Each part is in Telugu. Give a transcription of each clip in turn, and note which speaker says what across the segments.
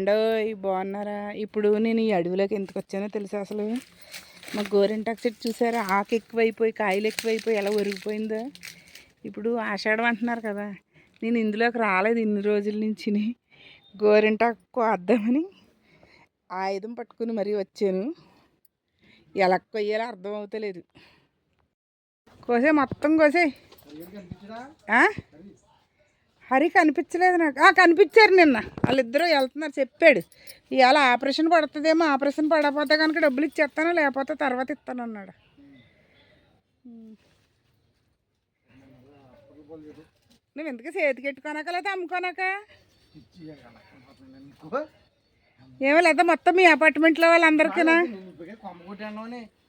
Speaker 1: అండో బాగున్నారా? ఇప్పుడు నేను ఈ అడవిలోకి ఎందుకు వచ్చానో తెలుసా అసలు? మా గోరింటాకు చెట్టు చూసారా? ఆకు ఎక్కువైపోయి కాయలు ఎక్కువైపోయి ఎలా ఒరిగిపోయిందో. ఇప్పుడు ఆషాఢం అంటున్నారు కదా. నేను ఇందులోకి రాలేదు ఇన్ని రోజుల నుంచి. గోరింటాకు కోద్దామని ఆయుధం పట్టుకుని మరీ వచ్చాను. ఎలా కొయ్యాలో అర్థం అవుతలేదు. కోసే మొత్తం కోసే. హరి కనిపించలేదు నాకు. ఆ, కనిపించారు నిన్న. వాళ్ళిద్దరూ వెళ్తున్నారు చెప్పాడు. ఇవాళ ఆపరేషన్ పడుతుందేమో ఆపరేషన్ పడకపోతే కనుక డబ్బులు ఇచ్చేస్తాను లేకపోతే తర్వాత ఇస్తాను అన్నాడు. నువ్వు ఎందుకు చేతికి ఎట్టుకోనాక లేదా అమ్ముకోనాక? ఏమో లేదా మొత్తం మీ అపార్ట్మెంట్లో వాళ్ళందరికీనా?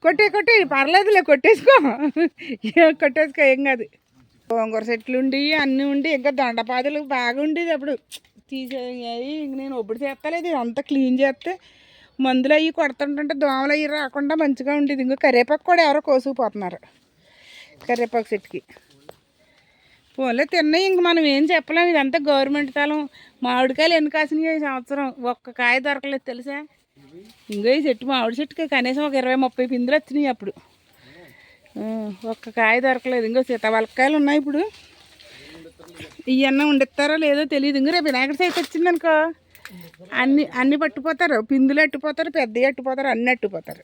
Speaker 1: కొట్టి కొట్టి పర్లేదులే కొట్టేసుకో. కొట్టేసుకో ఏం కాదు. గోంగూర చెట్లు ఉండి అన్నీ ఉండి ఇంకా దొండపాదులు బాగా ఉండేది అప్పుడు. తీసేయాయి ఇంక నేను ఒప్పుడు చేస్తలేదు అంతా క్లీన్ చేస్తే మందులు అవి కొడుతుంటుంటే దోమలు అవి రాకుండా మంచిగా ఉండేది. ఇంకా కరివేపాకు కూడా ఎవరో కోసుకుపోతున్నారు కరివేపాకు చెట్టుకి. పోలే తిన్నాయి. ఇంక మనం ఏం చెప్పలేము ఇదంతా గవర్నమెంట్ తలం మామిడికాయలు ఎన్ని కాసినాయి ఈ సంవత్సరం? ఒక్క కాయ దొరకలేదు తెలుసా? ఇంకో ఈ చెట్టు మామిడి చెట్టుకి కనీసం ఒక ఇరవై ముప్పై పిందులు వచ్చినాయి అప్పుడు. ఒక్క కాయ దొరకలేదు. ఇంకో సీతాఫలకాయలు ఉన్నాయి ఇప్పుడు. ఇవన్నీ ఉండిస్తారో లేదో తెలియదు ఇంక రేపు వినాయకుడి సైతం వచ్చిందనుకో అన్ని అన్ని పట్టుపోతారు. పిందులు అట్టుపోతారు పెద్దవి అట్టుపోతారు అన్ని అట్టుపోతారు.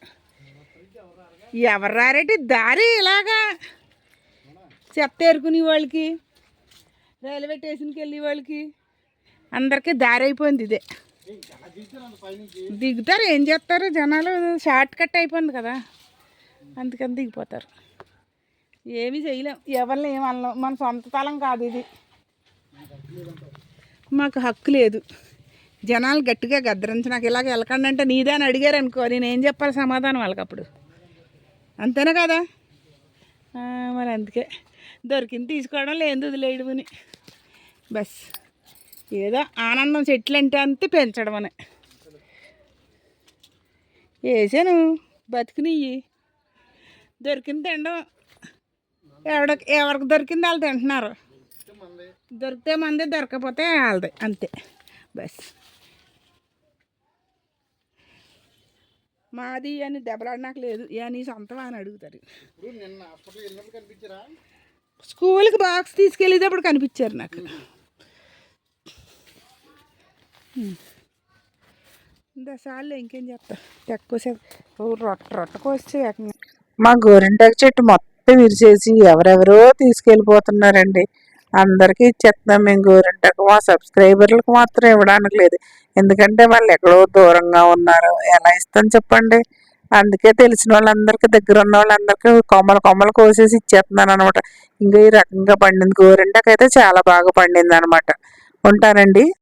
Speaker 1: ఎవరు రారేటి? దారి ఇలాగా చెత్త ఏరుకునే వాళ్ళకి రైల్వే స్టేషన్కి వెళ్ళే వాళ్ళకి అందరికీ దారి అయిపోయింది ఇదే. దిగుతారు ఏం చేస్తారు? జనాలు షార్ట్ కట్ అయిపోయింది కదా. అందుకని దిగిపోతారు. ఏమీ చేయలేం. ఎవరిని ఏం అనలేం. మన సొంత తలం కాదు ఇది. మాకు హక్కు లేదు. జనాలు గట్టిగా గద్దరించి నాకు ఇలాగ వెళ్ళకండి అంటే నీదే అని అడిగారు అనుకో నేను ఏం చెప్పాలి సమాధానం వాళ్ళకి అప్పుడు. అంతేనా కదా? మరి అందుకే. దొరికింది తీసుకోవడం లేదు వదిలేయడమని బస్. ఏదో ఆనందం చెట్లు అంటే అంతే పెంచడం అని. వేసాను బతికినయ్యి. దొరికింది తినడం. ఎవడ ఎవరికి దొరికింది వాళ్ళు తింటున్నారు. దొరికితే మంది దొరకకపోతే వాళ్ళది అంతే. బస్. మాది అని దెబ్బలాడినాక లేదు. ఏ నీ సొంతం అని అడుగుతారు. స్కూల్కి బాక్స్ తీసుకెళ్ళేటప్పుడు కనిపించారు నాకు. దసాల్లో ఇంకేం చెప్తా ఎక్కువసే రొట్ట రొట్ట కోస్తే మా గోరింటాకు చెట్టు మొత్తం విరిచేసి ఎవరెవరో తీసుకెళ్ళిపోతున్నారండి. అందరికీ ఇచ్చేస్తున్నాం మేము గోరింటాకు. మా సబ్స్క్రైబర్లకు మాత్రం ఇవ్వడానికి లేదు. ఎందుకంటే వాళ్ళు ఎక్కడో దూరంగా ఉన్నారు. ఎలా ఇస్తాను చెప్పండి? అందుకే తెలిసిన వాళ్ళందరికీ దగ్గర ఉన్న వాళ్ళందరికీ కొమ్మలు కొమ్మలు కోసేసి ఇచ్చేస్తున్నాను అనమాట ఇంకా ఈ రకంగా పండింది. గోరింటాకు అయితే చాలా బాగా పండింది అనమాట ఉంటానండి.